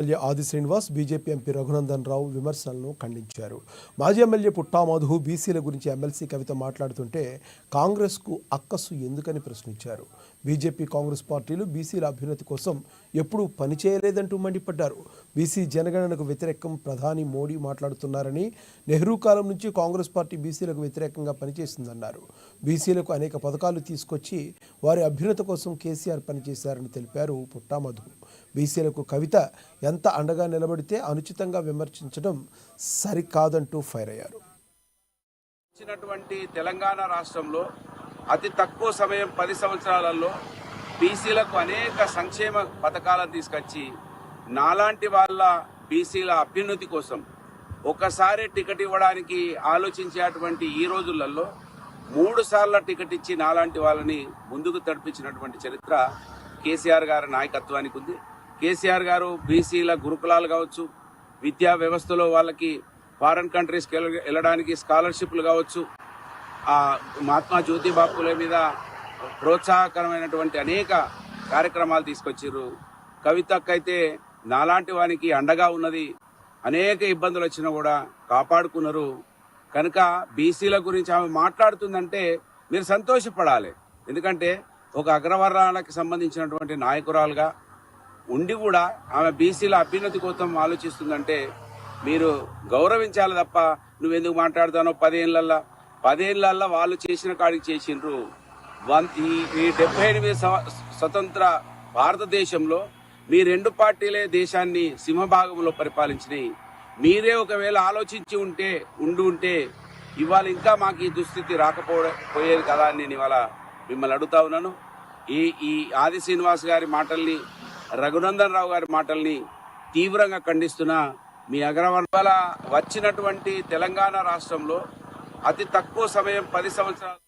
MLA Adi Srinivas BJP MP Raghunandan Rao విమర్శలను ఖండించారు. మాజీ ఎమ్మెల్యే పుట్టా మధు బీసీల గురించి ఎమ్మెల్సీ కవిత మాట్లాడుతుంటే కాంగ్రెస్కు అక్కసు ఎందుకని ప్రశ్నించారు? బీజేపీ కాంగ్రెస్ పార్టీలు బీసీల అభ్యున్నతి కోసం ఎప్పుడూ పనిచేయలేదంటూ మండిపడ్డారు. బీసీ జనగణనకు వ్యతిరేకం ప్రధాని మోడీ మాట్లాడుతున్నారని నెహ్రూ కాలం నుంచి కాంగ్రెస్ పార్టీ బీసీలకు వ్యతిరేకంగా పనిచేసిందన్నారు. బీసీలకు అనేక పథకాలు తీసుకొచ్చి వారి అభ్యున్నత కోసం కేసీఆర్ పనిచేశారని తెలిపారు పుట్టామధు. బీసీలకు కవిత ఎంత అండగా నిలబడితే అనుచితంగా విమర్శించడం సరికాదంటూ ఫైర్ అయ్యారు. తెలంగాణ రాష్ట్రంలో అతి తక్కువ సమయం పది సంవత్సరాలలో బీసీలకు అనేక సంక్షేమ పథకాలను తీసుకొచ్చి నాలాంటి వాళ్ళ బీసీల అభ్యున్నతి కోసం ఒకసారి టికెట్ ఇవ్వడానికి ఆలోచించేటువంటి ఈ రోజులలో మూడు సార్ల టికెట్ ఇచ్చి నాలాంటి వాళ్ళని ముందుకు తడిపించినటువంటి చరిత్ర కేసీఆర్ గారి నాయకత్వానికి ఉంది. కేసీఆర్ గారు బీసీల గురుకులాలు కావచ్చు విద్యా వ్యవస్థలో వాళ్ళకి ఫారెన్ కంట్రీస్కి వెళ్ళ- వెళ్ళడానికి స్కాలర్షిప్లు కావచ్చు మహాత్మా జ్యోతిబా ఫులే మీద ప్రోత్సాహకరమైనటువంటి అనేక కార్యక్రమాలు తీసుకొచ్చారు కవితకైతే నాలాంటి వానికి అండగా ఉన్నది అనేక ఇబ్బందులు వచ్చినా కూడా కాపాడుకున్నారు. కనుక బీసీల గురించి ఆమె మాట్లాడుతుందంటే మీరు సంతోషపడాలి. ఎందుకంటే ఒక అగ్రవర్ణాలకు సంబంధించినటువంటి నాయకురాలుగా ఉండి కూడా ఆమె బీసీల అభ్యున్నతి కోసం ఆలోచిస్తుందంటే మీరు గౌరవించాలి తప్ప నువ్వెందుకు మాట్లాడుతానో పదేళ్ళల్లో పదేళ్ళల్లో వాళ్ళు చేసిన కాడికి చేసిండ్రు. వన్ ఈ ఈ డెబ్బై ఎనిమిది స్వతంత్ర భారతదేశంలో మీ రెండు పార్టీలే దేశాన్ని సింహభాగంలో పరిపాలించినాయి. మీరే ఒకవేళ ఆలోచించి ఉంటే ఉండి ఉంటే ఇవాళ ఇంకా మాకు ఈ దుస్థితి రాకపోవడం పోయేది కదా అని నేను ఇవాళ మిమ్మల్ని అడుగుతా ఉన్నాను. ఈ ఈ ఆది శ్రీనివాస్ గారి మాటల్ని రఘునందన్ రావు గారి మాటల్ని తీవ్రంగా ఖండిస్తున్నా. మీ అగ్రవర్ణ వచ్చినటువంటి తెలంగాణ రాష్ట్రంలో అతి తక్కువ సమయం పది సంవత్సరాలు